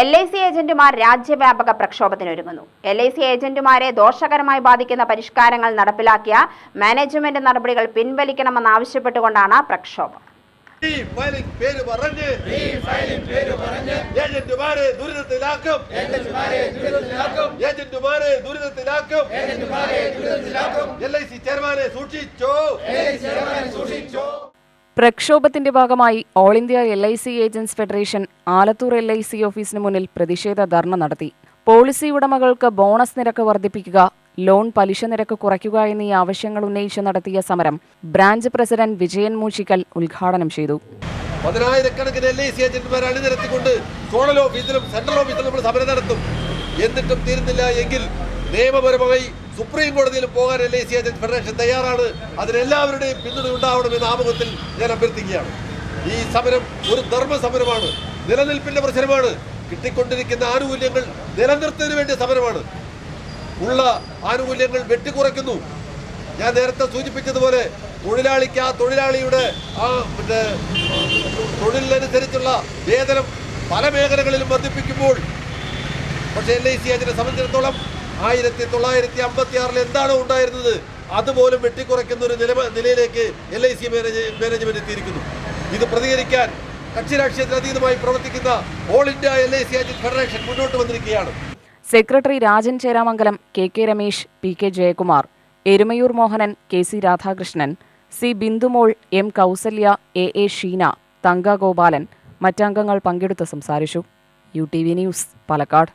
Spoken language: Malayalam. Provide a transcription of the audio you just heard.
എൽ ഐ സി ഏജന്റുമാർ രാജ്യവ്യാപക പ്രക്ഷോഭത്തിനൊരുങ്ങുന്നു. എൽ ഐ സി ഏജന്റുമാരെ ദോഷകരമായി ബാധിക്കുന്ന പരിഷ്കാരങ്ങൾ നടപ്പിലാക്കിയ മാനേജ്മെന്റ് നടപടികൾ പിൻവലിക്കണമെന്നാവശ്യപ്പെട്ടുകൊണ്ടാണ് പ്രക്ഷോഭം. ഈ പ്രക്ഷോഭത്തിന്റെ ഭാഗമായി all India L I C agents federation Alathur L I C ഓഫീസിന് മുന്നിൽ പ്രതിഷേധ ധർണ നടത്തി. പോളിസി ഉടമകൾക്ക് ബോണസ് നിരക്ക് വർദ്ധിപ്പിക്കുക ലോൺ പലിശ നിരക്ക് കുറയ്ക്കുക എന്നീ ആവശ്യങ്ങൾ ഉന്നയിച്ച് നടത്തിയ സമരം ബ്രാഞ്ച് പ്രസിഡന്റ് വിജയൻ മൂഷിക്കൽ ഉദ്ഘാടനം ചെയ്തു. പതിനായിരക്കണക്കിന് എൽ ഐ സി ഏജന്റുമാരെ അണിനിരത്തിക്കൊണ്ട് സോണൽ ഓഫീസിലും സെൻട്രൽ ഓഫീസിലും നമ്മൾ സമരം നടത്തും. എന്നിട്ടും തീരുന്നില്ല എങ്കിൽ നിയമപരമായി സുപ്രീം കോടതിയിൽ പോകാൻ L I C agent federation തയ്യാറാണ്? അതിനെല്ലാവരുടെയും പിന്തുണ ഉണ്ടാവണമെന്ന ആമുഖത്തിൽ ഞാൻ അഭ്യർത്ഥിക്കുകയാണ്. ഈ സമരം ഒരു ധർമ്മ സമരമാണ്. നിലനിൽപ്പിന്റെ പ്രശ്നമാണ്. കിട്ടിക്കൊണ്ടിരിക്കുന്ന ആനുകൂല്യങ്ങൾ നിലനിർത്തുന്നതിന് വേണ്ടിയ സമരമാണ്. ഉള്ള ആനുകൂല്യങ്ങൾ വെട്ടിക്കുറയ്ക്കുന്നു. ഞാൻ നേരത്തെ സൂചിപ്പിച്ചതുപോലെ തൊഴിലാളിക്ക് ആ തൊഴിലാളിയുടെ ആ പിന്നെ തൊഴിലിനനുസരിച്ചുള്ള വേതനം പല മേഖലകളിലും വർദ്ധിപ്പിക്കുമ്പോൾ പക്ഷേ എൽ ഐ സി അതിനെ സംബന്ധിച്ചിടത്തോളം ആയിരത്തി തൊള്ളായിരത്തി അമ്പത്തി ആറിൽ എന്താണോ ഉണ്ടായിരുന്നത്? അതുപോലും വെട്ടിക്കുറയ്ക്കുന്ന ഒരു നില നിലയിലേക്ക് എൽ ഐ സി മാനേജ്മെന്റ് എത്തിയിരിക്കുന്നു. ഇത് പ്രതികരിക്കാൻ കക്ഷി രാഷ്ട്രീയത്തിന് അതീതമായി പ്രവർത്തിക്കുന്ന all India L I C federation മുന്നോട്ട് വന്നിരിക്കുകയാണ്. Secretary Rajan Cheramangalam K K Ramesh P K Jayakumar Erumayur Mohanan K C Radhakrishnan C Bindumol M Kousalya A A Sheena Thanka Gopalan മറ്റംഗങ്ങൾ പങ്കെടുത്ത് സംസാരിച്ചു. U T V news Palakkad.